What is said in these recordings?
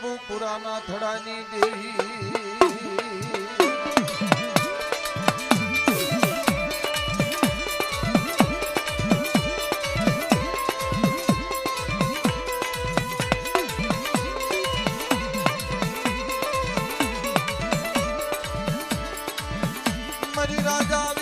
બાબુ પુરાના થડાની દેહી. મરી રાજા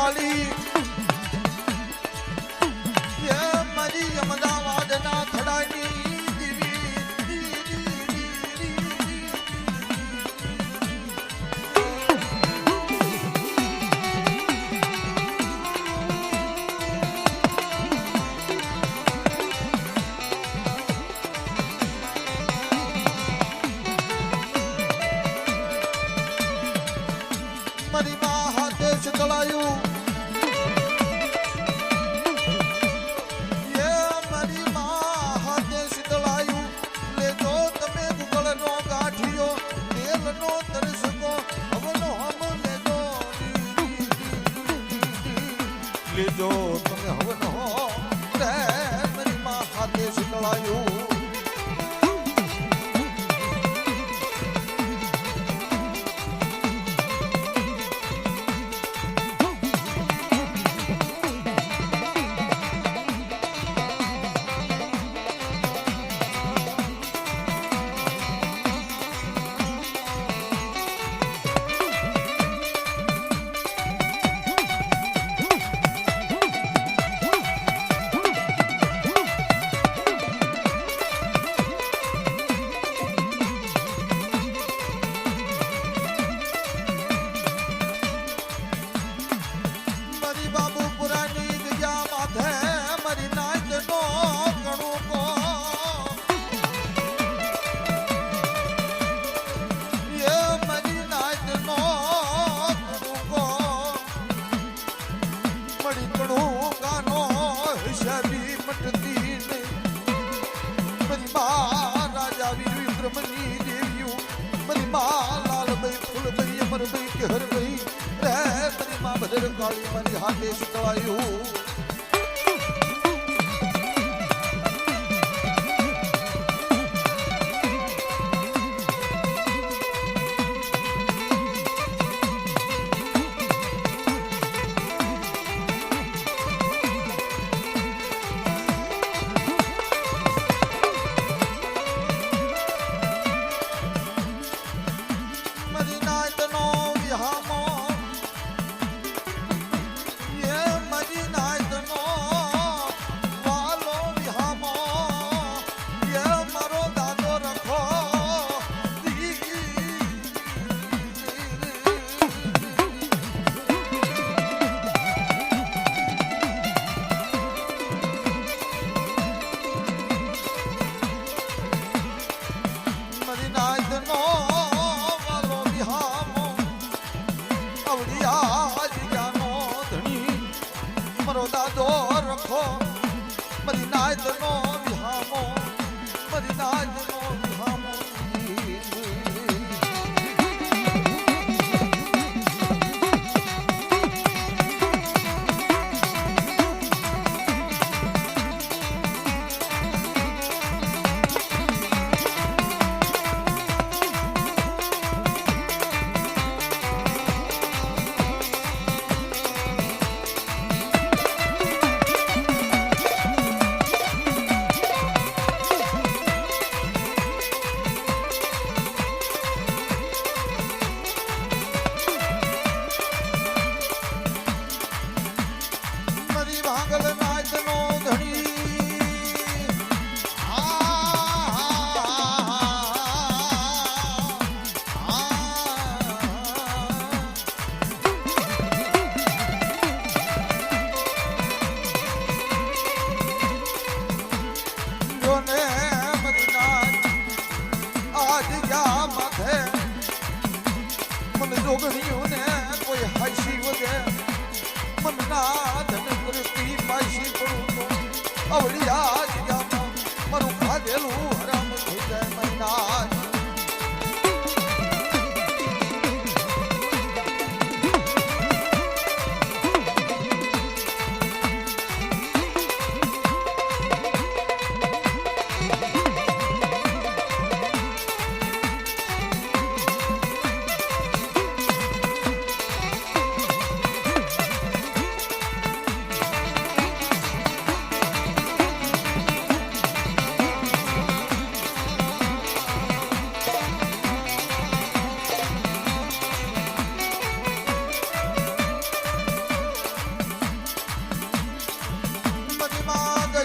કાલી મારી અમદાવાદના થડાની મારી મા હાથે શીતળાયું લેજો તમે હવનો રે મારી માં હાથે વિક્રમની દેવ્યું મારી મા લાલભાઈ ફૂલભાઈ અમરભાઈ કેહરભાઈ રે મારી મા ભદ્ર કાળી મારી હાથે શીતળાયું અવડિયા જિયાનો ધણી મારો દાદો રખો મારી નાચનો વિહામો મરી નાચનો માયા માથે. મન જોગણીઓને કોઈ હાઈસી વધે મન ના ધન કૃતિ પાઈસી પડું તો અવળી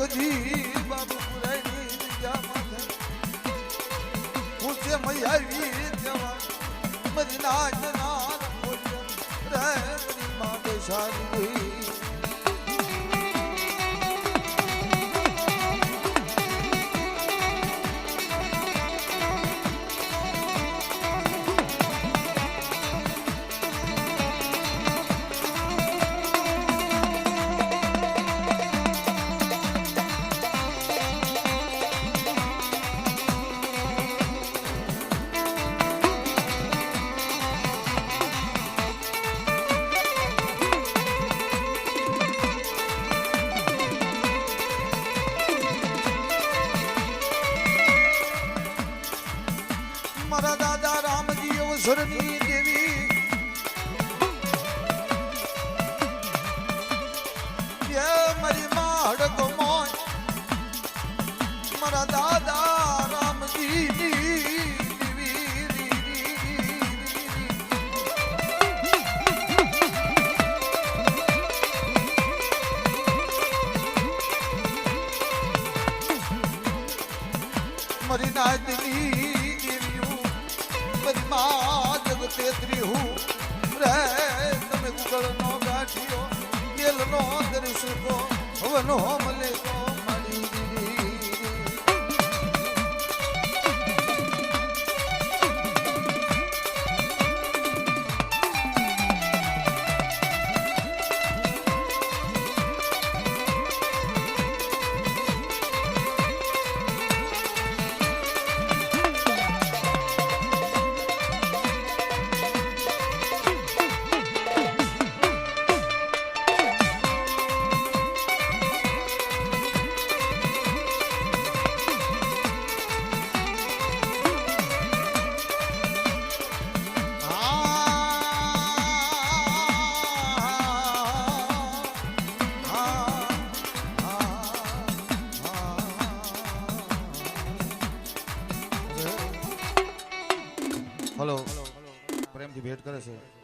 એક જી બાબુ પુરાની જા માથે હું છે મય આવી તેવા મરી નાચ નાર બોલ્યો રે મરી માં અવસરની દેવી મારી માં હડકો મોય મારા દાદા રામજી મારી નાતની દેવીઓ મારી માં જગતેત્રી હું. રે તમે ગુગળ નો ગાંઠિયો તેલ નો કરી શકો હવે હલો. પ્રેમથી ભેટ કરે છે.